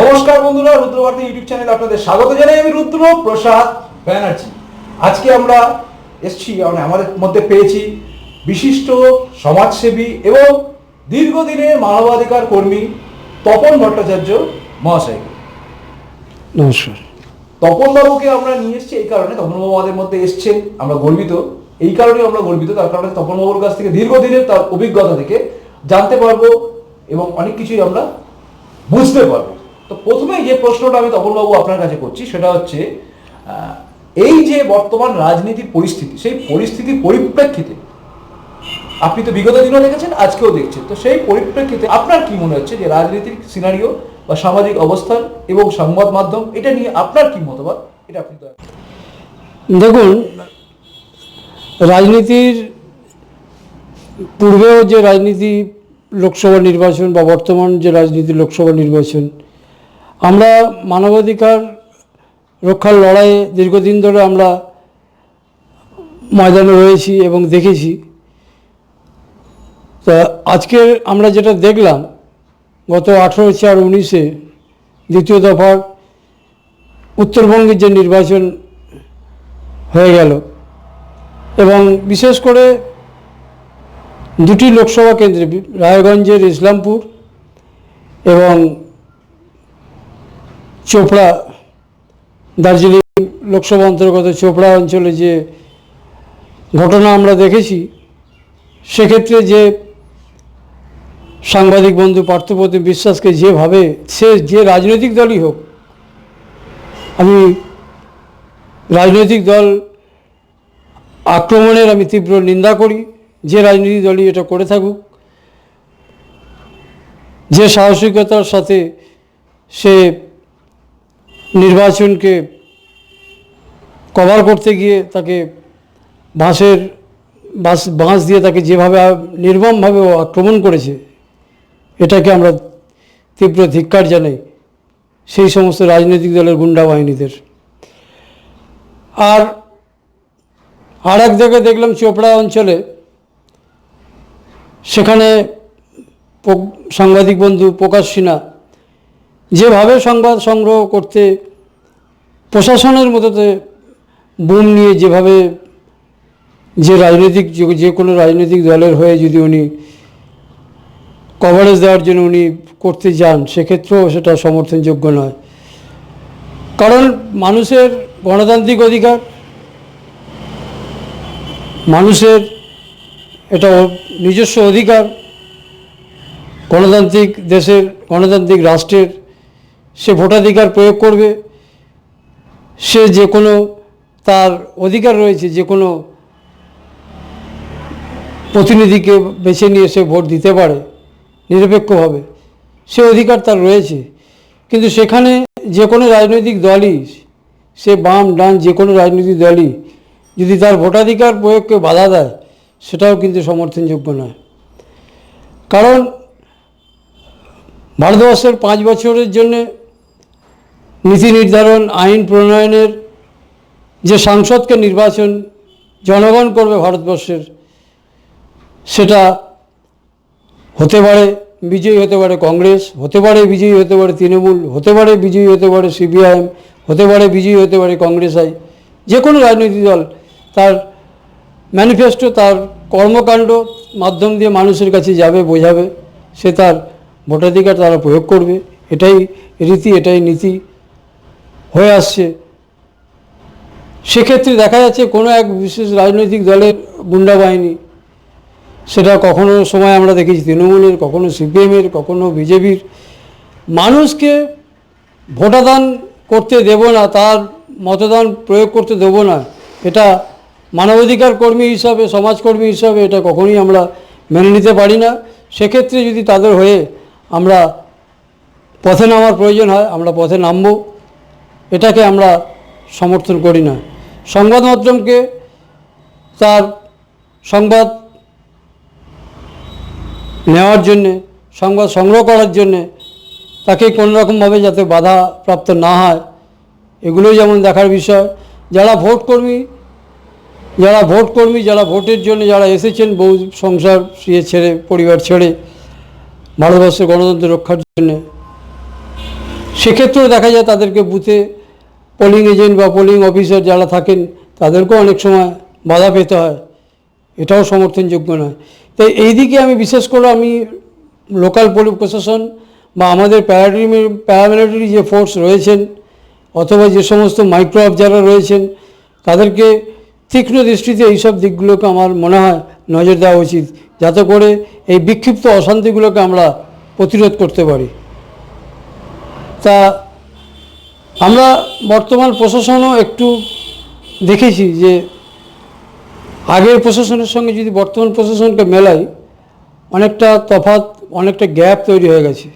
নমস্কার বন্ধুরা রুদ্রবার্তা ইউটিউব চ্যানেলে আপনাদের স্বাগত জানাই আমি রুদ্র প্রসাদ ব্যানার্জি। আজকে আমরা এসছি মানে আমাদের মধ্যে পেয়েছি বিশিষ্ট সমাজসেবী এবং দীর্ঘদিনের মানবাধিকার কর্মী তপন ভট্টাচার্য মহাশয়কে নমস্কার। তপন বাবুকে আমরা নিয়ে এসেছি এই কারণে তপন বাবু আমাদের মধ্যে এসছেন আমরা গর্বিত। এই কারণে আমরা গর্বিত তার কারণে তপন বাবুর কাছ থেকে দীর্ঘদিনের তার অভিজ্ঞতা থেকে জানতে পারব এবং অনেক কিছুই আমরা বুঝতে পারব। তো প্রথমেই যে প্রশ্নটা আমি তপন বাবু আপনার কাছে করছি, সেটা হচ্ছে এই যে বর্তমান রাজনীতির পরিস্থিতি, সেই পরিস্থিতির পরিপ্রেক্ষিতে, আপনি তো বিগত দিনও দেখেছেন, আজকেও দেখছেন, তো সেই পরিপ্রেক্ষিতে আপনার কি মনে হচ্ছে যে রাজনীতির সিনারিও বা সামাজিক অবস্থান এবং সংবাদ মাধ্যম, এটা নিয়ে আপনার কি মতবাদ এটা আপনি দেখুন, রাজনীতির পূর্বেও যে রাজনীতি, লোকসভা নির্বাচন বা বর্তমান যে রাজনীতি, লোকসভা নির্বাচন আমরা মানবাধিকার রক্ষার লড়াইয়ে দীর্ঘদিন ধরে আমরা ময়দানে রয়েছি এবং দেখেছি। তা আজকের আমরা যেটা দেখলাম, গত আঠেরো চার উনিশে দ্বিতীয় দফার উত্তরবঙ্গের যে নির্বাচন হয়ে গেল এবং বিশেষ করে দুটি লোকসভা কেন্দ্রে, রায়গঞ্জের ইসলামপুর এবং চোপড়া, দার্জিলিং লোকসভা অন্তর্গত চোপড়া অঞ্চলে যে ঘটনা আমরা দেখেছি, সেক্ষেত্রে যে সাংবাদিক বন্ধু পার্থপ্রতিম বিশ্বাসকে যেভাবে, সে যে রাজনৈতিক দলই হোক, আমি রাজনৈতিক দল আক্রমণের আমি তীব্র নিন্দা করি, যে রাজনৈতিক দলই এটা করে থাকুক। যে সাহসিকতার সাথে সে নির্বাচনকে কভার করতে গিয়ে তাকে বাঁশের বাঁশ বাঁশ দিয়ে তাকে যেভাবে নির্মমভাবে আক্রমণ করেছে, এটাকে আমরা তীব্র ধিক্কার জানাই সেই সমস্ত রাজনৈতিক দলের গুন্ডা বাহিনীদের। আর আর এক জায়গায় দেখলাম চোপড়া অঞ্চলে সেখানে সাংবাদিক বন্ধু প্রকাশ সিনহা যেভাবে সংবাদ সংগ্রহ করতে প্রশাসনের মতোতে বুম নিয়ে যেভাবে যে রাজনৈতিক যে- কোনো রাজনৈতিক দলের হয়ে যদি উনি কভারেজ দেওয়ার জন্য উনি করতে যান, সেক্ষেত্রেও সেটা সমর্থনযোগ্য নয়। কারণ মানুষের গণতান্ত্রিক অধিকার, মানুষের এটা নিজস্ব অধিকার, গণতান্ত্রিক দেশের, গণতান্ত্রিক রাষ্ট্রের সে ভোটাধিকার প্রয়োগ করবে। সে যে কোনো তার অধিকার রয়েছে, যে কোনো প্রতিনিধিকে বেছে নিয়ে সে ভোট দিতে পারে নিরপেক্ষভাবে সে অধিকার তার রয়েছে। কিন্তু সেখানে যে কোনো রাজনৈতিক দলই, সে বাম, ডান যে কোনো রাজনৈতিক দলই যদি তার ভোটাধিকার প্রয়োগকে বাধা দেয়, সেটাও কিন্তু সমর্থনযোগ্য নয়। কারণ ভারতবর্ষের পাঁচ বছরের জন্যে নীতি নির্ধারণ, আইন প্রণয়নের যে সাংসদকে নির্বাচন জনগণ করবে ভারতবর্ষের, সেটা হতে পারে বিজয়ী হতে পারে কংগ্রেস, হতে পারে বিজয়ী হতে পারে তৃণমূল, হতে পারে বিজয়ী হতে পারে সিপিআইএম, হতে পারে বিজয়ী হতে পারে কংগ্রেস আই, যে কোনো রাজনৈতিক দল, তার ম্যানিফেস্টো, তার কর্মকাণ্ড মাধ্যম দিয়ে মানুষের কাছে যাবে, বোঝাবে, সে তার ভোটাধিকার তারা প্রয়োগ করবে, এটাই রীতি, এটাই নীতি। হয়ে আসছে। সেক্ষেত্রে দেখা যাচ্ছে কোনো এক বিশেষ রাজনৈতিক দলের গুন্ডা বাহিনী, সেটা কখনো সময় আমরা দেখেছি তৃণমূলের, কখনো সিপিএমের, কখনো বিজেপির। মানুষকে ভোটাদান করতে দেব না, তার মতদান প্রয়োগ করতে দেব না। এটা মানবাধিকার কর্মী হিসাবে, সমাজকর্মী হিসাবে এটা কখনোই আমরা মেনে নিতে পারি না। সেক্ষেত্রে যদি তাদের হয়ে আমরা পথে নামার প্রয়োজন হয়, আমরা পথে নামব। এটাকে আমরা সমর্থন করি না। সংবাদ মাধ্যমকে তার সংবাদ নেওয়ার জন্যে, সংবাদ সংগ্রহ করার জন্যে তাকে কোনো রকমভাবে যাতে বাধা প্রাপ্ত না হয়, এগুলোই যেমন দেখার বিষয়। যারা ভোট কর্মী, যারা ভোট কর্মী, যারা ভোটের জন্য যারা এসেছেন, বহু সংসার ইয়ে ছেড়ে, পরিবার ছেড়ে, ভারতবর্ষের গণতন্ত্র রক্ষার জন্যে, সেক্ষেত্রেও দেখা যায় তাদেরকে বুথে পোলিং এজেন্ট বা পোলিং অফিসার যারা থাকেন, তাদেরকেও অনেক সময় বাধা পেতে হয়। এটাও সমর্থনযোগ্য নয়। তাই এই দিকে আমি বিশেষ করে আমি লোকাল পুলিশ প্রশাসন বা আমাদের প্যারামিলিটারি প্যারামিলিটারি যে ফোর্স রয়েছেন, অথবা যে সমস্ত মাইক্রো যারা রয়েছেন, তাদেরকে তীক্ষ্ণ দৃষ্টিতে এইসব দিকগুলোকে আমার মনে হয় নজর দেওয়া উচিত, যাতে করে এই বিক্ষিপ্ত অশান্তিগুলোকে আমরা প্রতিরোধ করতে পারি। তা আমরা বর্তমান প্রশাসনও একটু দেখেছি যে আগের প্রশাসনের সঙ্গে যদি বর্তমান প্রশাসনকে মেলাই অনেকটা তফাৎ, অনেকটা গ্যাপ তৈরি হয়ে গেছে।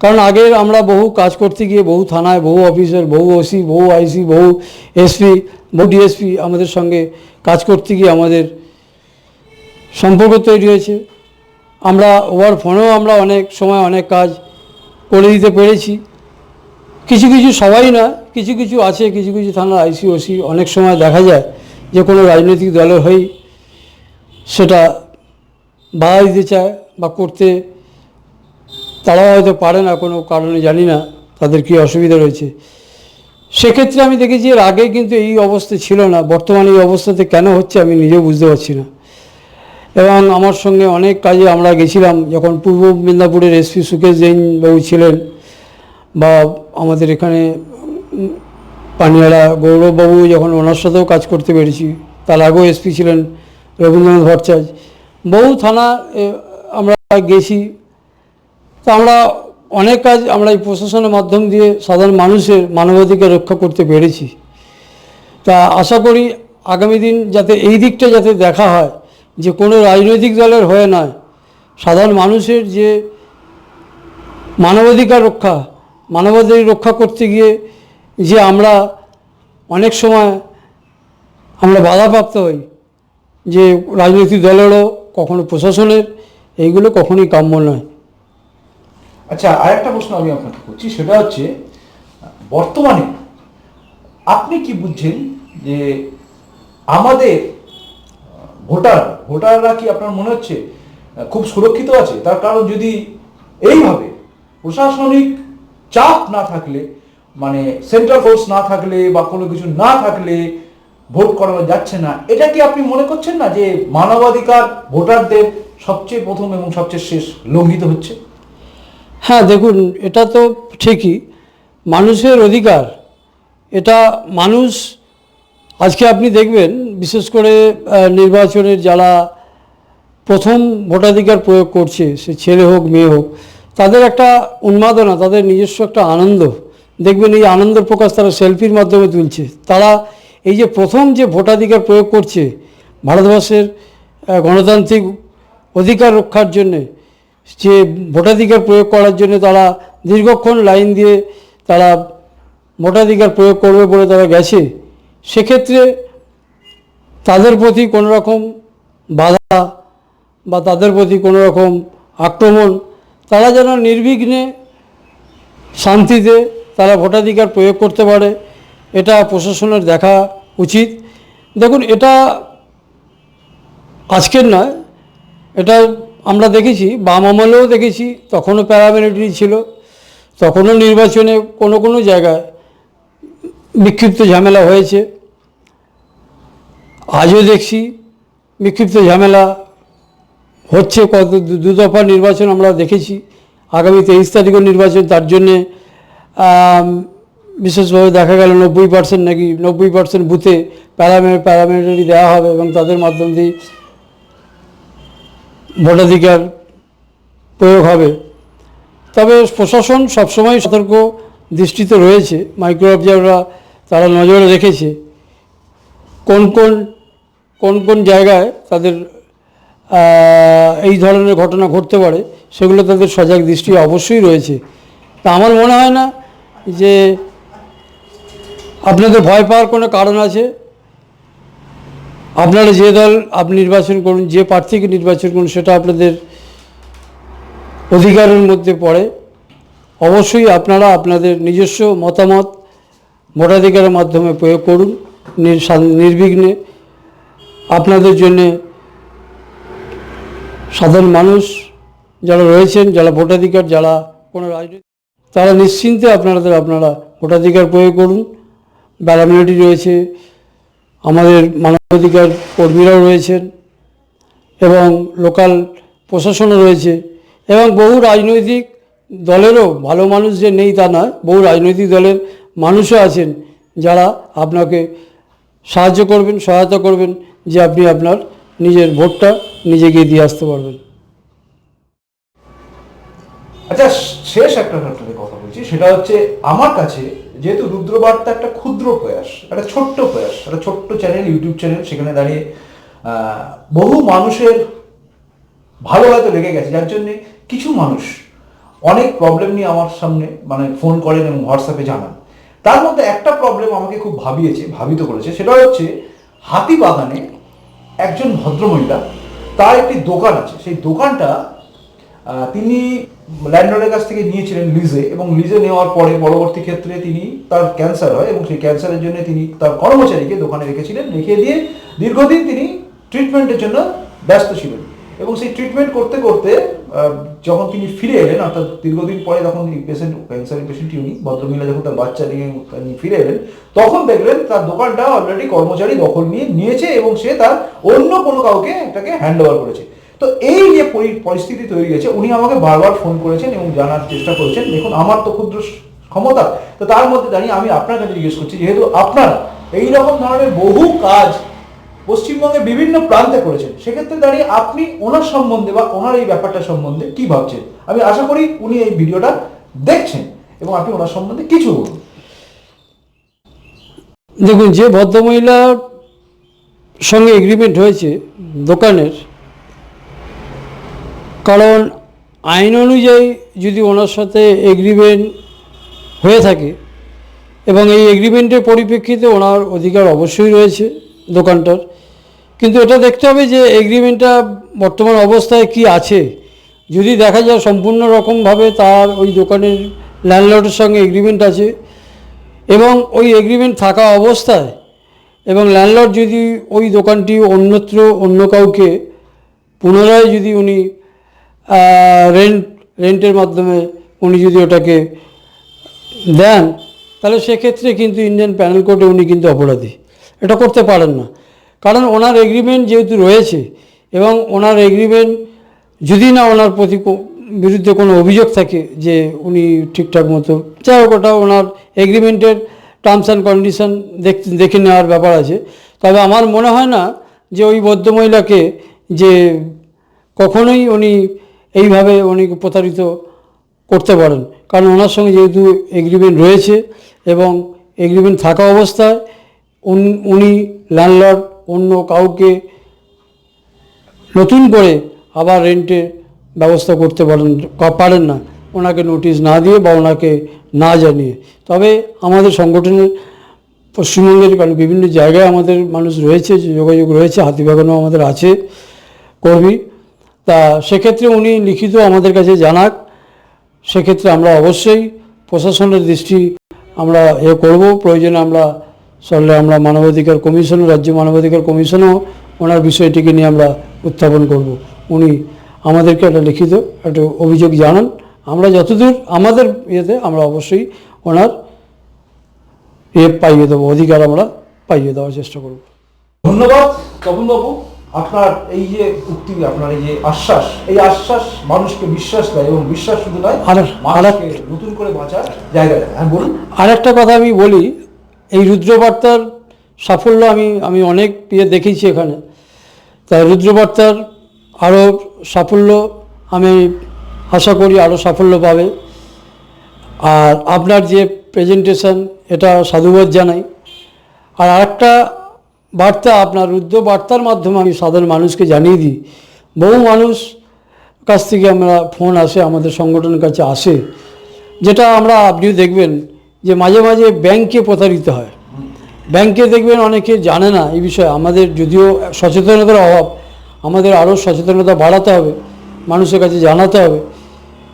কারণ আগের আমরা বহু কাজ করতে গিয়ে বহু থানায়, বহু অফিসার, বহু ওসি, বহু আইসি, বহু এসপি, বহু ডিএসপি আমাদের সঙ্গে কাজ করতে গিয়ে আমাদের সম্পর্ক তৈরি হয়েছে। আমরা ওভার ফোনেও আমরা অনেক সময় অনেক কাজ করে দিতে পেরেছি। কিছু কিছু সবাই না, কিছু কিছু আছে, কিছু কিছু থানার আইসি ওসি অনেক সময় দেখা যায় যে কোনো রাজনৈতিক দলের হয়েই সেটা বাধা দিতে চায় বা করতে তারাও হয়তো পারে না, কোনো কারণে জানি না তাদের কী অসুবিধা রয়েছে। সেক্ষেত্রে আমি দেখেছি এর আগে কিন্তু এই অবস্থা ছিল না, বর্তমানে এই অবস্থাতে কেন হচ্ছে আমি নিজেও বুঝতে পারছি না। এবং আমার সঙ্গে অনেক কাজে আমরা গেছিলাম, যখন পূর্ব মেদিনীপুরের এসপি সুকেশ জৈন বাবু ছিলেন বা আমাদের এখানে পানিয়ালা গৌরববাবু যখন ওনার সাথেও কাজ করতে পেরেছি, তার আগেও এসপি ছিলেন রবীন্দ্রনাথ ভট্টাচার্য। বহু থানা আমরা গেছি। তো আমরা অনেক কাজ আমরা এই প্রশাসনের মাধ্যম দিয়ে সাধারণ মানুষের মানবাধিকার রক্ষা করতে পেরেছি। তা আশা করি আগামী দিন যাতে এই দিকটা যাতে দেখা হয়, যে কোনো রাজনৈতিক দলের হয়ে নয়, সাধারণ মানুষের যে মানবাধিকার রক্ষা মানবাধিকার রক্ষা করতে গিয়ে যে আমরা অনেক সময় আমরা বাধাপ্রাপ্ত হই, যে রাজনৈতিক দলেরও কখনো প্রশাসনের, এইগুলো কখনোই কাম্য নয়। আচ্ছা আরেকটা প্রশ্ন আমি আপনাকে করছি, সেটা হচ্ছে, বর্তমানে আপনি কি বুঝছেন যে আমাদের, ভোটার, ভোটাররা কি আপনার মনে হচ্ছে, খুব সুরক্ষিত আছে? তার কারণ যদি এইভাবে প্রশাসনিক চাপ না থাকলে মানে সেন্ট্রাল ফোর্স না থাকলে বা কোনো কিছু না থাকলে ভোট করানো যাচ্ছে না, এটা কি আপনি মনে করছেন না যে মানবাধিকার ভোটারদের সবচেয়ে প্রথম এবং সবচেয়ে শেষ লঙ্ঘিত হচ্ছে? হ্যাঁ দেখুন, এটা তো ঠিকই। মানুষের অধিকার, এটা মানুষ, আজকে আপনি দেখবেন, বিশেষ করে নির্বাচনের যারা প্রথম ভোটাধিকার প্রয়োগ করছে, সে ছেলে হোক, মেয়ে হোক তাদের একটা উন্মাদনা, তাদের নিজস্ব একটা আনন্দ। দেখবেন এই আনন্দ প্রকাশ তারা সেলফির মাধ্যমে তুলছে। তারা এই যে প্রথম যে ভোটাধিকার প্রয়োগ করছে ভারতবর্ষের গণতান্ত্রিক অধিকার রক্ষার জন্যে, যে ভোটাধিকার প্রয়োগ করার জন্য তারা দীর্ঘক্ষণ লাইন দিয়ে তারা ভোটাধিকার প্রয়োগ করবে বলে তারা গেছে। সেক্ষেত্রে তাদের প্রতি কোনো রকম বাধা বা তাদের প্রতি কোনো রকম আক্রমণ তারা যেন নির্বিঘ্নে শান্তিতে তারা ভোটাধিকার প্রয়োগ করতে পারে, এটা প্রশাসনের দেখা উচিত। দেখুন, এটা আজকের নয়, এটা আমরা দেখেছি, বাম আমলেও দেখেছি, তখনও প্যারামিলিটারি ছিল, তখনও নির্বাচনে কোনো কোনো জায়গায় বিক্ষিপ্ত ঝামেলা হয়েছে। আজও দেখছি বিক্ষিপ্ত ঝামেলা হচ্ছে কত দু- দফা নির্বাচন আমরা দেখেছি। আগামী তেইশ তারিখও নির্বাচন, তার জন্যে বিশেষভাবে দেখা গেল নব্বই পার্সেন্ট নাকি নব্বই পার্সেন্ট বুথে প্যারামে প্যারামিলিটারি দেওয়া হবে এবং তাদের মাধ্যম দিয়ে ভোটাধিকার প্রয়োগ হবে। তবে প্রশাসন সবসময় সতর্ক দৃষ্টিতে রয়েছে। মাইক্রো অবজারভাররা তারা নজরে রেখেছে। কোন কোন কোন কোন জায়গায় তাদের এই ধরনের ঘটনা ঘটতে পারে, সেগুলো তাদের সজাগ দৃষ্টি অবশ্যই রয়েছে। তা আমার মনে হয় না যে আপনাদের ভয় পাওয়ার কোনো কারণ আছে। আপনারা যে দল আপনি নির্বাচন করুন, যে প্রার্থীকে নির্বাচন করুন, সেটা আপনাদের অধিকারের মধ্যে পড়ে। অবশ্যই আপনারা আপনাদের নিজস্ব মতামত, ভোটাধিকারের মাধ্যমে প্রয়োগ করুন, নির- নির্বিঘ্নে। আপনাদের জন্যে সাধারণ মানুষ যারা রয়েছেন, যারা ভোটাধিকার, যারা কোনো রাজনৈতিক তারা নিশ্চিন্তে আপনাদের, আপনারা ভোটাধিকার প্রয়োগ করুন। ব্যালামিলিটি রয়েছে। আমাদের মানবাধিকার কর্মীরাও রয়েছেন এবং লোকাল প্রশাসনও রয়েছে এবং বহু রাজনৈতিক দলেরও ভালো মানুষ যে নেই তা নয়, বহু রাজনৈতিক দলের মানুষও আছেন যারা আপনাকে সাহায্য করবেন, সহায়তা করবেন যে আপনি আপনার নিজের ভোটটা নিজে গিয়ে দিয়ে আসতে পারবেন। আচ্ছা শেষ একটা কথা বলছি, সেটা হচ্ছে আমার কাছে যেহেতু রুদ্রবার্তা একটা ক্ষুদ্র প্রয়াস, একটা ছোট্ট প্রয়াস, একটা ছোট্ট চ্যানেল ইউটিউব চ্যানেল সেখানে দাঁড়িয়ে বহু মানুষের ভালো হয়তো লেগে গেছে, যার জন্যে কিছু মানুষ অনেক প্রবলেম নিয়ে আমার সামনে মানে ফোন করেন এবং হোয়াটসঅ্যাপে জানান। তার মধ্যে একটা প্রবলেম আমাকে খুব ভাবিয়েছে, ভাবিত করেছে, সেটা হচ্ছে হাতিবাগানে একজন ভদ্রমহিলা, তার একটি দোকান আছে। সেই দোকানটা তিনি ল্যান্ডলর্ডের কাছ থেকে নিয়েছিলেন লিজে এবং লিজে নেওয়ার পরে পরবর্তী ক্ষেত্রে তিনি তার ক্যান্সার হয় এবং সেই ক্যান্সারের জন্য তিনি তার কর্মচারীকে দোকানে রেখেছিলেন, রেখে দিয়ে দীর্ঘদিন তিনি ট্রিটমেন্টের জন্য ব্যস্ত ছিলেন। এবং সেই ট্রিটমেন্ট করতে করতে যখন তিনি ফিরে এলেন, অর্থাৎ দীর্ঘদিন পরে যখন পেশেন্ট ক্যান্সারের পেশেন্টই উনি, ভদ্রমহিলা যখন তার বাচ্চা নিয়ে ফিরে এলেন, তখন দেখলেন তার দোকানটা অলরেডি কর্মচারী দখল নিয়ে নিয়েছে এবং সে তার অন্য কোনো কাউকে এটাকে হ্যান্ড ওভার করেছে। তো এই যে পরি- পরিস্থিতি তৈরি হয়েছে, উনি আমাকে বারবার ফোন করেছেন এবং জানার চেষ্টা করেছেন, দেখুন আমার তো ক্ষুদ্র ক্ষমতা, তো তার মধ্যে দাঁড়িয়ে আমি আপনার কাছে জিজ্ঞেস করছি, যেহেতু আপনার এই রকম ধরনের বহু কাজ পশ্চিমবঙ্গের বিভিন্ন প্রান্তে করেছেন। সেক্ষেত্রে দাঁড়িয়ে আপনি ওনার সম্বন্ধে বা ওনার এই ব্যাপারটা সম্বন্ধে কি ভাবছেন? আমি আশা করি উনি এই ভিডিওটা দেখছেন এবং আপনি ওনার সম্বন্ধে কিছু বলুন। দেখুন, যে ভদ্রমহিলার সঙ্গে এগ্রিমেন্ট হয়েছে দোকানের, কারণ আইন অনুযায়ী যদি ওনার সাথে এগ্রিমেন্ট হয়ে থাকে এবং এই এগ্রিমেন্টের পরিপ্রেক্ষিতে ওনার অধিকার অবশ্যই রয়েছে দোকানটার কিন্তু এটা দেখতে হবে যে এগ্রিমেন্টটা বর্তমান অবস্থায় কি আছে। যদি দেখা যায় সম্পূর্ণ রকমভাবে তার ওই দোকানের ল্যান্ডলর্ডের সঙ্গে এগ্রিমেন্ট আছে এবং ওই এগ্রিমেন্ট থাকা অবস্থায় এবং ল্যান্ডলর্ড যদি ওই দোকানটি অন্যত্র অন্য কাউকে পুনরায় যদি উনি রেন্ট রেন্টের মাধ্যমে উনি যদি ওটাকে দেন, তাহলে সেক্ষেত্রে কিন্তু ইন্ডিয়ান প্যানেল কোর্টে উনি কিন্তু অপরাধী। এটা করতে পারেন না। কারণ ওনার এগ্রিমেন্ট যেহেতু রয়েছে এবং ওনার এগ্রিমেন্ট যদি না ওনার প্রতি বিরুদ্ধে কোনো অভিযোগ থাকে যে উনি ঠিকঠাক মতো যাই হোক, ওটা ওনার এগ্রিমেন্টের টার্মস অ্যান্ড কন্ডিশন দেখে নেওয়ার ব্যাপার আছে। তবে আমার মনে হয় না যে ওই ভদ্রমহিলাকে যে কখনোই উনি এইভাবে উনি প্রতারিত করতে পারেন। কারণ ওনার সঙ্গে যেহেতু এগ্রিমেন্ট রয়েছে এবং এগ্রিমেন্ট থাকা অবস্থায়, উন- উনি ল্যান্ডলর্ড অন্য কাউকে নতুন করে আবার রেন্টের ব্যবস্থা করতে পারেন পারেন না। ওনাকে নোটিশ না দিয়ে বা ওনাকে না জানিয়ে। তবে আমাদের সংগঠনের পশ্চিমবঙ্গের কারণ বিভিন্ন জায়গায় আমাদের মানুষ রয়েছে, যোগাযোগ রয়েছে, হাতিবাগানও আমাদের আছে, কর্মী। তা সেক্ষেত্রে উনি লিখিত আমাদের কাছে জানাক। সেক্ষেত্রে আমরা অবশ্যই প্রশাসনের দৃষ্টি আমরা এ করব। প্রয়োজনে আমরা সরলে আমরা মানবাধিকার কমিশন রাজ্য মানবাধিকার কমিশনও ওনার বিষয়টিকে নিয়ে আমরা উত্থাপন করব। উনি আমাদেরকে একটা লিখিত একটা অভিযোগ জানান। আমরা যতদূর আমাদের ইয়েতে আমরা অবশ্যই ওনার ইয়ে পাইয়ে দেবো অধিকার আমরা পাইয়ে দেওয়ার চেষ্টা করব। ধন্যবাদ তপনবাবু। আপনার এই যে উক্তি আপনার এই যে আশ্বাস এই আশ্বাস মানুষকে বিশ্বাস দেয় এবং বিশ্বাস শুধু নয় নতুন করে বাঁচার জায়গা দেয়। হ্যাঁ বলুন। আরেকটা কথা আমি বলি এই রুদ্রবার্তার সাফল্য আমি আমি অনেক ইয়ে দেখেছি এখানে। তা রুদ্রবার্তার আরও সাফল্য আমি আশা করি আরও সাফল্য পাবে। আর আপনার যে প্রেজেন্টেশন এটা সাধুবাদ জানাই। আর আরেকটা বার্তা আপনার রুদ্র বার্তার মাধ্যমে আমি সাধারণ মানুষকে জানিয়ে দিই। বহু মানুষ কাছ থেকে আমরা ফোন আসে, আমাদের সংগঠনের কাছে আসে। যেটা আমরা আপনিও দেখবেন যে মাঝে মাঝে ব্যাংকে প্রতারিত হয়। ব্যাংকে দেখবেন অনেকে জানে না এই বিষয়ে। আমাদের যদিও সচেতনতার অভাব, আমাদের আরও সচেতনতা বাড়াতে হবে, মানুষের কাছে জানাতে হবে।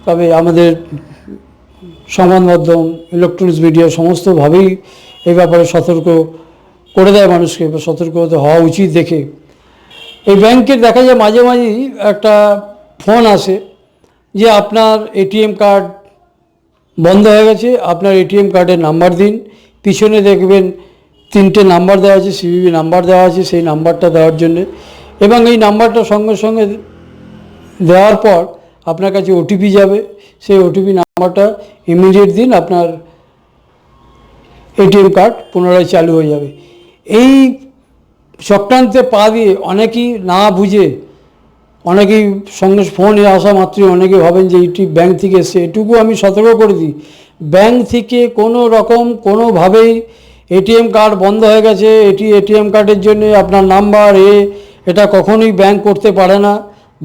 তবে আমাদের সংবাদ মাধ্যম ইলেকট্রনিক্স মিডিয়া সমস্তভাবেই এই ব্যাপারে সতর্ক করে দেয় মানুষকে, বা সতর্ক হওয়া উচিত দেখে। এই ব্যাংকের দেখা যায় মাঝে মাঝেই একটা ফোন আসে যে আপনার এটিএম কার্ড বন্ধ হয়ে গেছে। আপনার এটিএম কার্ডের নাম্বার দিন। পিছনে দেখবেন তিনটে নাম্বার দেওয়া আছে সিভিভি নাম্বার দেওয়া আছে, সেই নাম্বারটা দেওয়ার জন্যে। এবং এই নাম্বারটা সঙ্গে সঙ্গে দেওয়ার পর আপনার কাছে ওটিপি যাবে। সেই ওটিপি নাম্বারটা ইমিডিয়েট দিন আপনার এটিএম কার্ড পুনরায় চালু হয়ে যাবে। এই চক্রান্তে পা দিয়ে অনেকেই না বুঝে অনেকেই সঙ্গে ফোনে আসা মাত্রই অনেকে ভাবেন যে এইটি ব্যাংক থেকে এসছে। এটুকু আমি সতর্ক করে দিই। ব্যাংক থেকে কোনো রকম, কোনোভাবেই এটিএম কার্ড বন্ধ হয়ে গেছে। এটি এটিএম কার্ডের জন্য আপনার নাম্বার এ, এটা কখনোই ব্যাংক করতে পারে না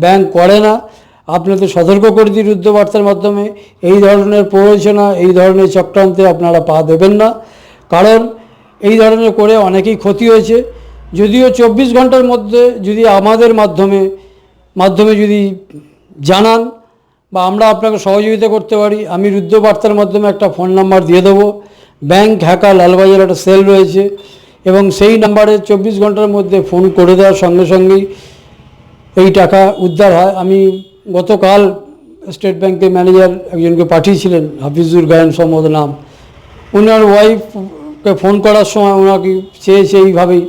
ব্যাংক করে না। আপনাদের সতর্ক করে দিই রুদ্রবার্তার মাধ্যমে। এই ধরনের প্ররোচনা, এই ধরনের চক্রান্তে আপনারা পা দেবেন না। কারণ এই ধরনের করে অনেকেই ক্ষতি হয়েছে। যদিও চব্বিশ ঘণ্টার মধ্যে যদি আমাদের মাধ্যমে মাধ্যমে যদি জানান বা আমরা আপনাকে সহযোগিতা করতে পারি, আমি রুদ্রবার্তার মাধ্যমে একটা ফোন নাম্বার দিয়ে দেবো। ব্যাংক হ্যাকার লালবাজার একটা সেল রয়েছে এবং সেই নাম্বারে চব্বিশ ঘণ্টার মধ্যে ফোন করে দেওয়ার সঙ্গে সঙ্গেই এই টাকা উদ্ধার হয়। আমি গতকাল স্টেট ব্যাংকের ম্যানেজার একজনকে পাঠিয়েছিলেন, হাফিজুর গায়ন সম্ভবত নাম। ওনার ওয়াইফকে ফোন করার সময় ওনাকে চেয়েছে এইভাবেই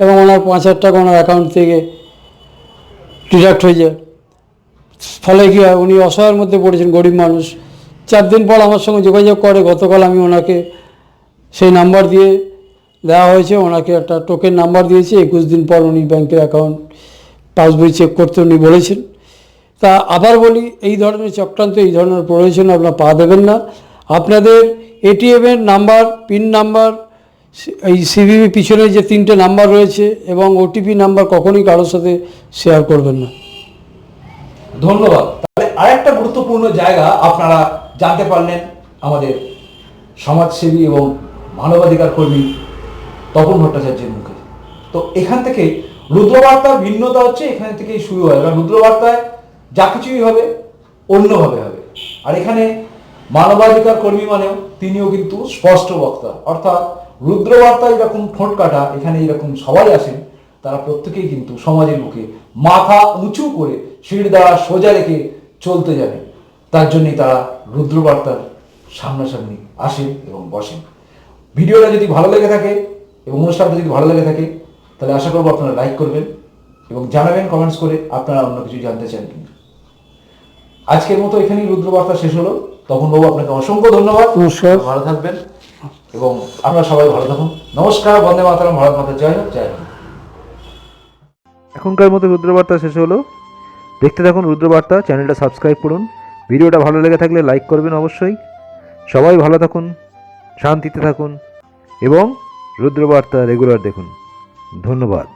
এবং ওনার পাঁচ হাজার টাকা ওনার অ্যাকাউন্ট থেকে ডিডাক্ট হয়ে যায়। ফলে কী হয়? উনি অসহায়ের মধ্যে পড়েছেন, গরিব মানুষ। চার দিন পর আমার সঙ্গে যোগাযোগ করে, গতকাল আমি ওনাকে সেই নাম্বার দিয়ে দেওয়া হয়েছে। ওনাকে একটা টোকেন নাম্বার দিয়েছি। একুশ দিন পর উনি ব্যাংকের অ্যাকাউন্ট পাসবই চেক করতে উনি বলেছেন। তা আবার বলি, এই ধরনের চক্রান্ত, এই ধরনের প্রয়োজন আপনার পা দেবেন না। আপনাদের এটিএমের নাম্বার পিন নাম্বার এই সিভিভি পিছনে যে তিনটে নাম্বার রয়েছে এবং ওটিপি নাম্বার কখনোই কারোর সাথে শেয়ার করবেন না। ধন্যবাদ। তাহলে আরেকটা গুরুত্বপূর্ণ জায়গা আপনারা জানতে পারলেন, আমাদের সমাজসেবী এবং মানবাধিকার কর্মী তপন ভট্টাচার্যের মুখে। তো এখান থেকে রুদ্রবার্তার ভিন্নতা হচ্ছে, এখান থেকেই শুরু হয়। কারণ রুদ্রবার্তায় যা কিছুই হবে, অন্যভাবে হবে। আর এখানে মানবাধিকার কর্মী মানেও তিনিও কিন্তু স্পষ্ট বক্তা। অর্থাৎ রুদ্রবার্তায় এরকম ঠোঁট কাটা এখানে এরকম সবাই আসেন তারা প্রত্যেকেই কিন্তু সমাজের মুখে মাথা উঁচু করে শির দ্বারা সোজা রেখে চলতে যাবে তার জন্যই তারা রুদ্রবার্তার সামনাসামনি আসেন এবং বসেন। ভিডিওটা যদি ভালো লেগে থাকে এবং অনুষ্ঠানটা যদি ভালো লেগে থাকে তাহলে আশা করব আপনারা লাইক করবেন এবং জানাবেন কমেন্টস করে আপনারা অন্য কিছু জানতে চান কিনা। আজকের মতো এখানেই রুদ্রবার্তা শেষ হলো। তখন বাবু আপনাকে অসংখ্য ধন্যবাদ। নমস্কার। ভালো থাকবেন। এবং আমরা সবাই ভালো থাকুন। নমস্কার, বন্দে মাতারাম, ভারত মাতা জয় হোক, জয় এখনকার মতো রুদ্রবার্তা শেষ হলো। দেখতে থাকুন রুদ্রবার্তা, চ্যানেলটা সাবস্ক্রাইব করুন। ভিডিওটা ভালো লেগে থাকলে লাইক করবেন অবশ্যই। সবাই ভালো থাকুন, শান্তিতে থাকুন, এবং রুদ্রবার্তা রেগুলার দেখুন। ধন্যবাদ।